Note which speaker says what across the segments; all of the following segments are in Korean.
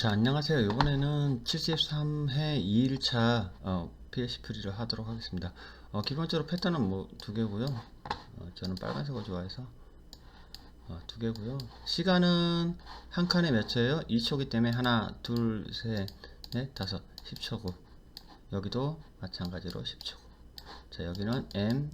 Speaker 1: 자, 안녕하세요. 이번에는 73회 2일차 어, PHP를 하도록 하겠습니다. 어, 기본적으로 패턴은 뭐 두 개고요. 어, 저는 빨간색을 좋아해서 어, 두 개고요. 시간은 한 칸에 몇 초예요? 2초기 때문에 하나, 둘, 셋, 넷, 다섯, 10초고 여기도 마찬가지로 10초. 자, 여기는 M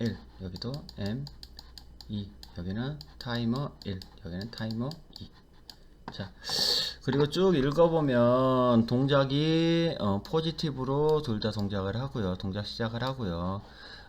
Speaker 1: 1, 여기도 M 2, 여기는 타이머 1, 여기는 타이머 2. 자, 그리고 쭉 읽어보면 동작이 어, 포지티브로 둘 다 동작을 하고요. 동작 시작을 하고요.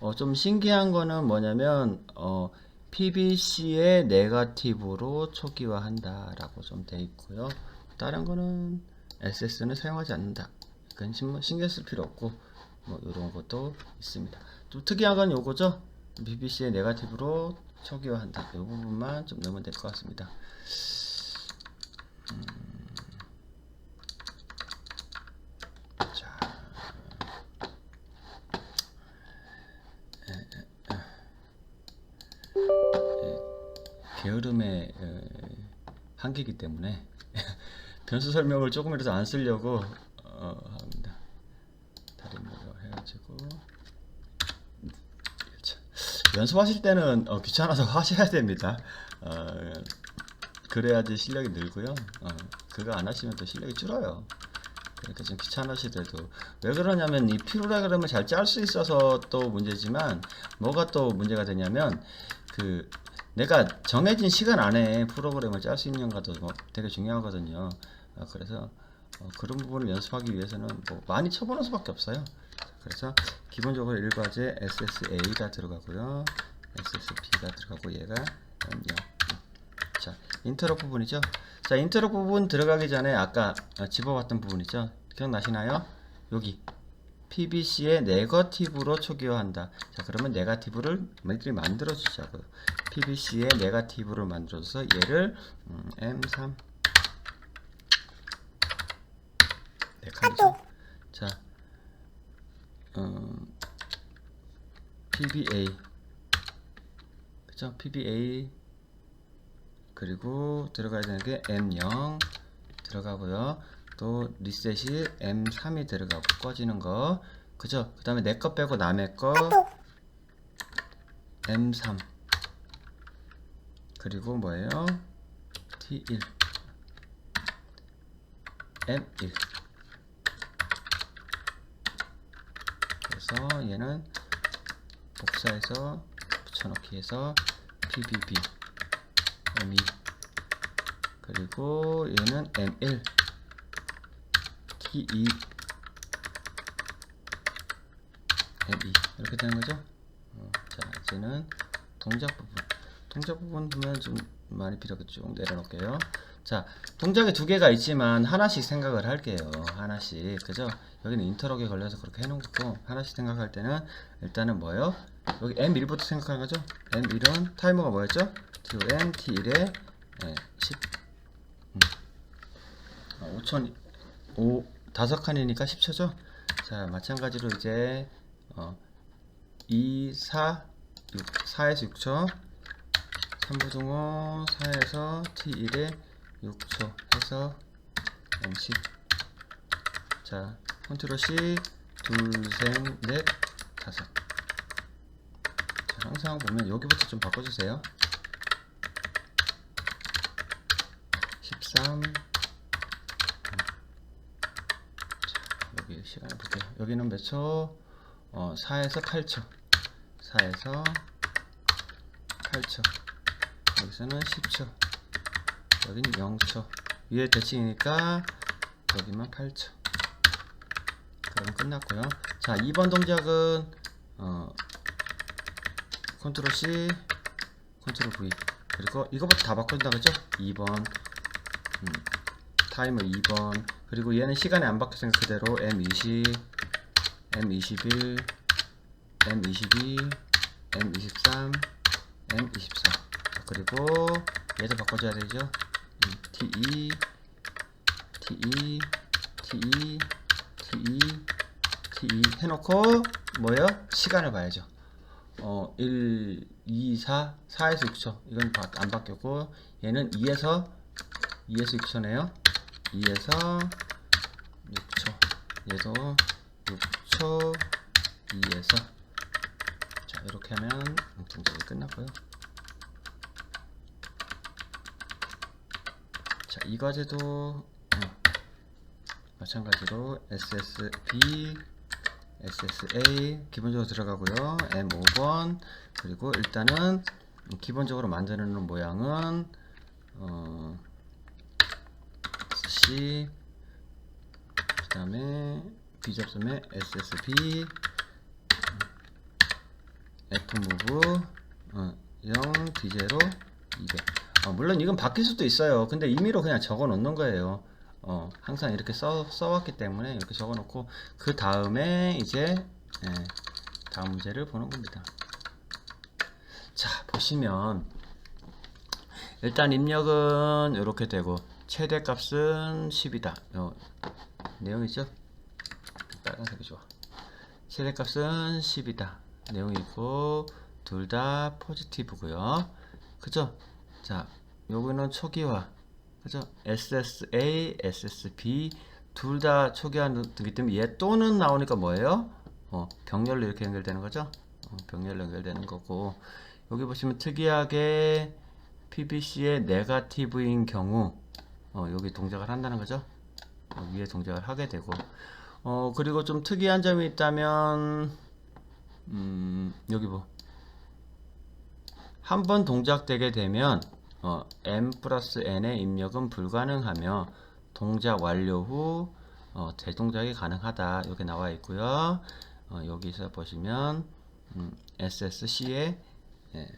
Speaker 1: 어, 좀 신기한 거는 뭐냐면 어, PBC의 네가티브로 초기화한다라고 좀 돼 있고요. 다른 거는 SS는 사용하지 않는다. 그건 신- 신경 쓸 필요 없고 뭐 이런 것도 있습니다. 좀 특이한 건 요거죠. BBC의 네가티브로 초기화한다. 이 부분만 좀 넣으면 될 것 같습니다. 자, 한계이기 때문에 변수 설명을 조금이라도 안 쓰려고 어, 합니다. 다리 모여 해가지고 자, 연습하실 때는 어, 귀찮아서 하셔야 됩니다. 어, 그래야지 실력이 늘고요. 어, 그거 안 하시면 또 실력이 줄어요. 그러니까 좀 귀찮으시더라도 왜 그러냐면 이 프로그램을 잘 짤 수 있어서 또 문제지만 뭐가 또 문제가 되냐면 그 내가 정해진 시간 안에 프로그램을 짤 수 있는가도 뭐 되게 중요하거든요. 어, 그래서 어, 그런 부분을 연습하기 위해서는 뭐 많이 쳐보는 수밖에 없어요. 그래서 기본적으로 일과제 SSA가 들어가고요. SSB가 들어가고 얘가 0. 자, 인터럽 부분이죠. 자, 인터럽 부분 들어가기 전에 아까 어, 집어봤던 부분이죠. 기억나시나요? 여기 PBC의 네거티브로 초기화한다. 자, 그러면 네거티브를 우리들이 만들어 주자고요. PBC의 네거티브를 만들어서 얘를 음, M3 네 칸이죠. 자, 어, PBA 그죠? PBA 그리고 들어가야 되는 게 M0 들어가고요. 또 리셋이 M3이 들어가고 꺼지는 거. 그죠? 그 다음에 내 거 빼고 남의 거 M3 그리고 뭐예요? T1 M1 그래서 얘는 복사해서 붙여넣기 해서 PBB M2 그리고 얘는 M1 T2 M2 이렇게 되는 거죠? 어, 자 이제는 동작 부분. 동작 부분 보면 좀 많이 필요하게 쭉 내려놓을게요. 자 동작이 두 개가 있지만 하나씩 생각을 할게요. 하나씩. 그죠? 여기는 인터럭에 걸려서 그렇게 해놓고 하나씩 생각할 때는 일단은 뭐예요? 여기 M1부터 생각하는 거죠? M1은 타이머가 뭐였죠? TOM T1에 10 5천 5 다섯 칸이니까 10초죠. 자, 마찬가지로 이제 어, 2, 4, 6, 4에서 6초. 3부등호 4에서 T1에 6초 해서 M10. 자, 컨트롤 C 둘, 셋, 넷, 다섯. 자, 항상 보면 여기부터 좀 바꿔주세요. 13 시간을 볼게요. 여기는 몇 초? 어, 4에서 8초. 4에서 8초. 여기서는 10초. 여기는 0초. 위에 대칭이니까 여기만 8초. 그럼 끝났고요. 자, 2번 동작은 어, 컨트롤 C, 컨트롤 V. 그리고 이거부터 다 바꾼다 그죠? 2번. 음, 타이머 2번 그리고 얘는 시간이 안 바뀌었으니까 그대로 M20 M21 M22 M23 M24 그리고 얘도 바꿔줘야 되죠 음, T2 T2 T2 T2 T2 해놓고 뭐요? 시간을 봐야죠 어, 1, 2, 4, 4에서 6초. 이건 바- 안 바뀌었고, 얘는 2에서, 2에서 6초네요. 2에서 6초 얘도 6초 2에서. 자 이렇게 하면 동작이 끝났고요. 자 이 과제도 어, 마찬가지로 SSB SSA 기본적으로 들어가고요. M5번. 그리고 일단은 기본적으로 만드는 모양은 어, C 그 다음에 B 접점에 SSB Fmove 어, 0 D0 200 어, 물론 이건 바뀔 수도 있어요. 근데 임의로 그냥 적어 놓는 거예요. 어, 항상 이렇게 써, 써왔기 때문에 이렇게 적어 놓고 그 다음에 이제 예, 다음 문제를 보는 겁니다. 자 보시면 일단 입력은 이렇게 되고 최대값은 10이다. 요 내용이죠? 빨간색이 좋아. 최대값은 10이다. 내용이고 둘 다 포지티브고요. 그죠? 자 요거는 초기화. 그죠? SSA SSB 둘 다 초기화이기 때문에 얘 또는 나오니까 뭐예요? 어, 병렬로 이렇게 연결되는 거죠? 어, 병렬로 연결되는 거고. 여기 보시면 특이하게 PBC의 네가티브인 경우 어, 여기 동작을 한다는 거죠. 어, 위에 동작을 하게 되고 어, 그리고 좀 특이한 점이 있다면 음, 여기 뭐 한 번 동작되게 되면 어, m 플러스 n의 입력은 불가능하며 동작 완료 후 어, 재동작이 가능하다 이렇게 나와 있고요. 어, 여기서 보시면 음, SSC의 예,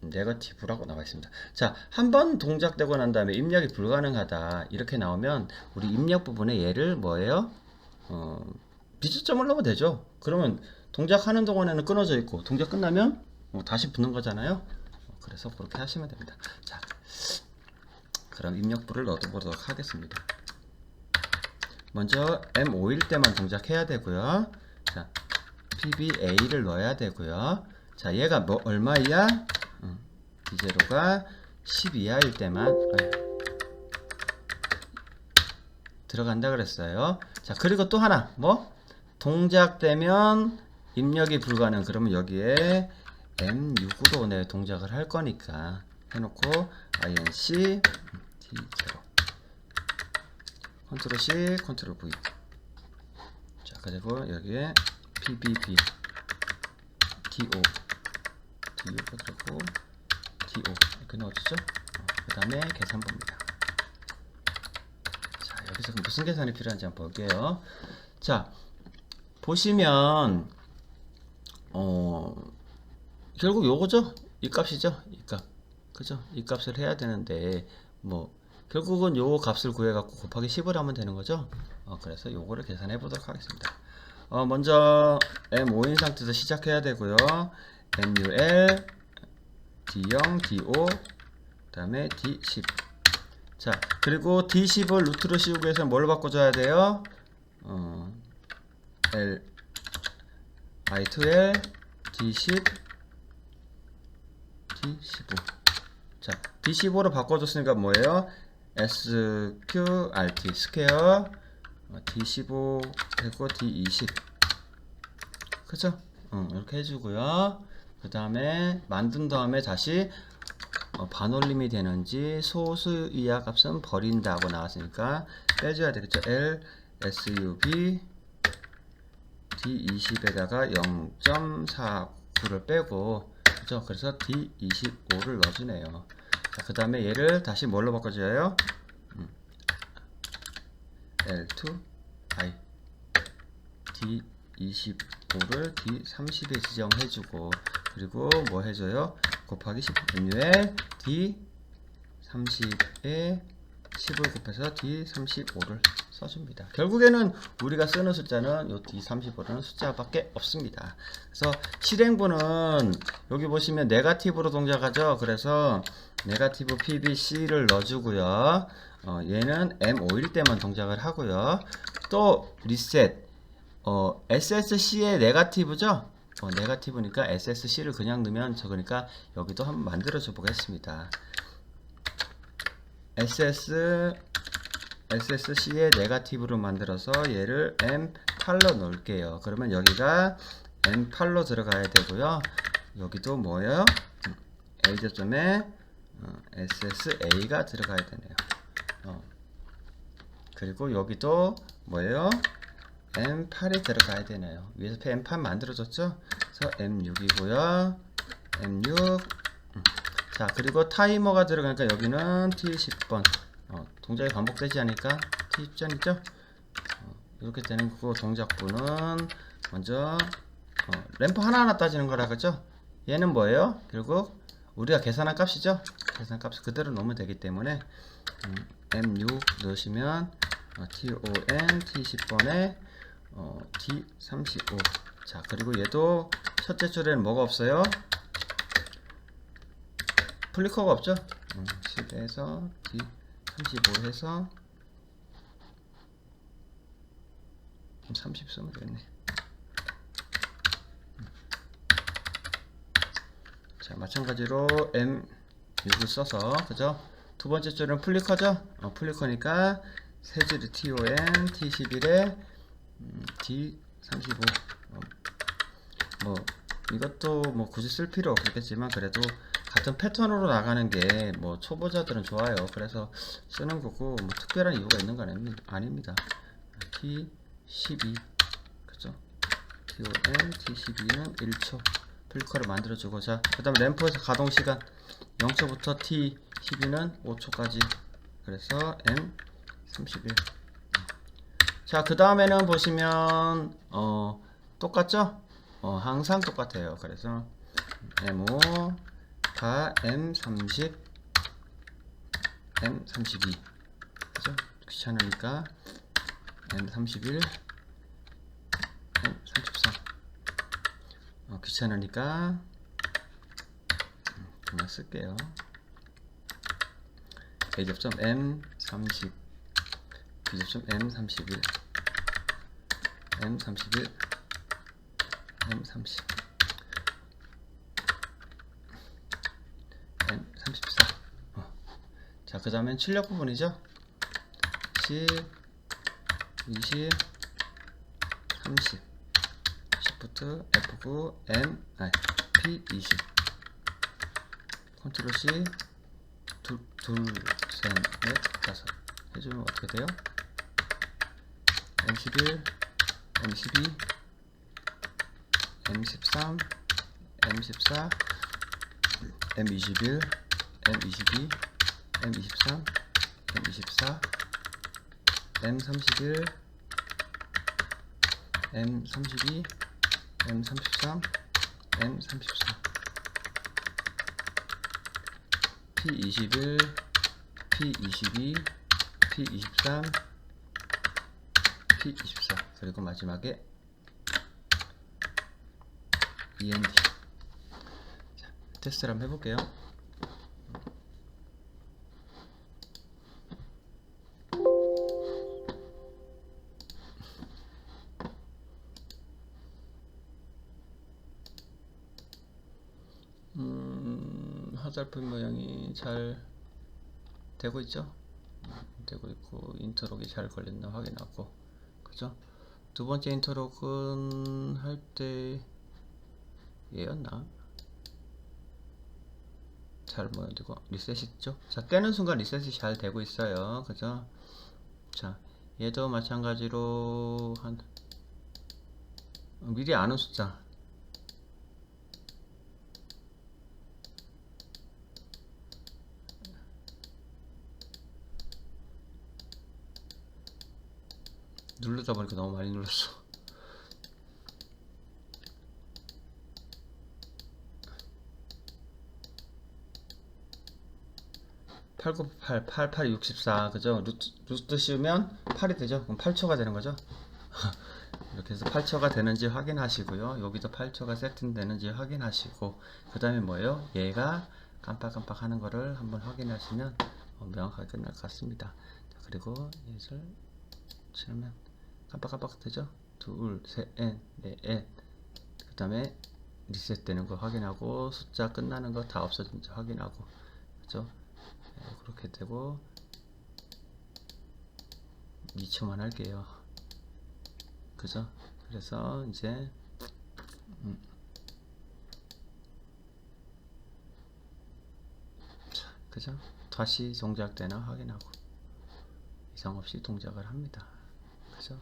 Speaker 1: 네거티브라고 나와 있습니다. 자, 한 번 동작되고 난 다음에 입력이 불가능하다. 이렇게 나오면 우리 입력 부분에 얘를 뭐예요? 어, 비주점을 넣으면 되죠. 그러면 동작하는 동안에는 끊어져 있고 동작 끝나면 어, 다시 붙는 거잖아요. 어, 그래서 그렇게 하시면 됩니다. 자, 그럼 입력부를 넣어보도록 하겠습니다. 먼저 M5일 때만 동작해야 되고요. 자, PBA를 넣어야 되고요. 자, 얘가 뭐 얼마야? 음, D0가 10 이하일 때만. 들어간다 그랬어요. 자, 그리고 또 하나. 뭐? 동작되면 입력이 불가능. 그러면 여기에 M6으로 내 동작을 할 거니까 해놓고 INC D0 컨트롤 C 컨트롤 V. 자 그리고 여기에 PBB DO DO가 들어고 DO 이렇게 넣어주죠? 어, 그 다음에 계산봅니다. 자 여기서 무슨 계산이 필요한지 한번 볼게요. 자 보시면 어 결국 요거죠? 이 값이죠? 이값. 그죠? 이 값을 해야 되는데 뭐 결국은 요 값을 구해 갖고 곱하기 10을 하면 되는 거죠? 어, 그래서 요거를 계산해 보도록 하겠습니다. 어, 먼저 M5인 상태에서 시작해야 되고요. MUL D0 DO 그 다음에 D10 자 그리고 D10을 루트로 씌우기 위해서 뭘 바꿔줘야 돼요? 어, L I2L D10 D15 자 D15로 바꿔줬으니까 뭐예요? SQRT 스퀘어. 어, D15 되고 D20 그죠? 응, 이렇게 해주고요 그 다음에 만든 다음에 다시 어, 반올림이 되는지 소수 이하 값은 버린다고 나왔으니까 빼줘야 되겠죠 L SUB D20에다가 0.49를 빼고 그죠? 그래서 D25를 넣어주네요 그 다음에 얘를 다시 뭘로 바꿔줘요? 음. L2 I D25를 D30에 지정해주고 그리고 뭐 해줘요? 곱하기 10 NU에 D30에 10을 곱해서 D35를 써줍니다. 결국에는 우리가 쓰는 숫자는 요 D35라는 숫자밖에 없습니다. 그래서 실행부는 여기 보시면 네가티브로 동작하죠. 그래서 네가티브 PBC를 넣어주고요. 어, 얘는 M5일 때만 동작을 하고요. 또 리셋 어, SSC의 네가티브죠. 어, 네가티브니까 SSC를 그냥 넣으면 적으니까 여기도 한번 만들어 줘 보겠습니다. SS SSC의 네가티브로 만들어서 얘를 M8로 놓을게요. 그러면 여기가 M8로 들어가야 되고요. 여기도 뭐예요? A점에 어, SSA가 들어가야 되네요. 어. 그리고 여기도 뭐예요? M8이 들어가야 되네요. 위에서 M8 만들어졌죠? 그래서 M6이고요. M6. 음. 자, 그리고 타이머가 들어가니까 여기는 T10번. 어, 동작이 반복되지 않으니까 T10전이죠? 어, 이렇게 되는 그 동작부는 먼저 어, 램프 하나하나 따지는 거라 그죠? 얘는 뭐예요? 결국 우리가 계산한 값이죠? 계산 값을 그대로 넣으면 되기 때문에 음, M6 넣으시면 어, TON T10번에 어, D35 자 그리고 얘도 첫째 줄에는 뭐가 없어요? 플리커가 없죠? 음, 10에서 D35 해서 30 쓰면 되겠네 자 마찬가지로 M6을 써서 그죠? 두 번째 줄은 플리커죠? 어, 플리커니까 세 줄이 TON T11에 음, D35 어, 뭐 이것도 뭐 굳이 쓸 필요 없겠지만 그래도 같은 패턴으로 나가는 게 뭐 초보자들은 좋아요. 그래서 쓰는 거고 뭐 특별한 이유가 있는 건 아닙니- 아닙니다. T12 그죠? TON T12는 1초 플리커를 만들어주고 자 그 다음 램프에서 가동 시간 0초부터 T12는 5초까지 그래서 M31 자, 그 다음에는 보시면, 어, 똑같죠? 어, 항상 똑같아요. 그래서, M5, 가 M30, M32. 그죠? 귀찮으니까, M31, M34. 어, 귀찮으니까, 음, 그냥 쓸게요. A접점 M30. B접점 M31 M31 M30 M34 어. 자, 그 다음엔 출력 부분이죠? 10 20 30 Shift F9 M 아니 P20 컨트롤 C 둘, 둘, 셋, 넷, 다섯. 해주면 어떻게 돼요? M11, M12, M13, M14, M21, M22, M23, M24, M31, M32, M33, M34, P21, P22, P23, P24. 그리고 마지막에 END 자, 테스트를 한번 해볼게요. 음, 화살표 모양이 잘 되고 있죠? 되고 있고 인터록이 잘 걸렸나 확인하고 그죠? 두 번째 인터록은 할 때 얘였나? 잘 모여지고 리셋이죠? 자 떼는 순간 리셋이 잘 되고 있어요 그죠? 자 얘도 마찬가지로 한 미리 아는 숫자 누르다 보니까 너무 많이 눌렀어. (8988) (8864) 그죠? 루트, 루트 씌우면 8이 되죠? 그럼 8초가 되는 거죠? 이렇게 해서 8초가 되는지 확인하시고요. 여기도 8초가 세팅되는지 확인하시고 그 다음에 뭐예요? 얘가 깜빡깜빡 하는 거를 한번 확인하시면 어, 명확하게 끝날 것 같습니다. 자, 그리고 얘를 치면 깜빡깜빡 되죠? 둘, 셋, 넷, 넷, 넷. 그 다음에 리셋되는 거 확인하고 숫자 끝나는 거 다 없어진지 확인하고 그죠? 네, 그렇게 되고 2초만 할게요. 그죠? 그래서 이제 음. 자, 그죠? 다시 동작되나 확인하고 이상 없이 동작을 합니다. 그죠?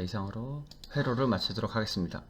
Speaker 1: 자, 이상으로 회로를 마치도록 하겠습니다.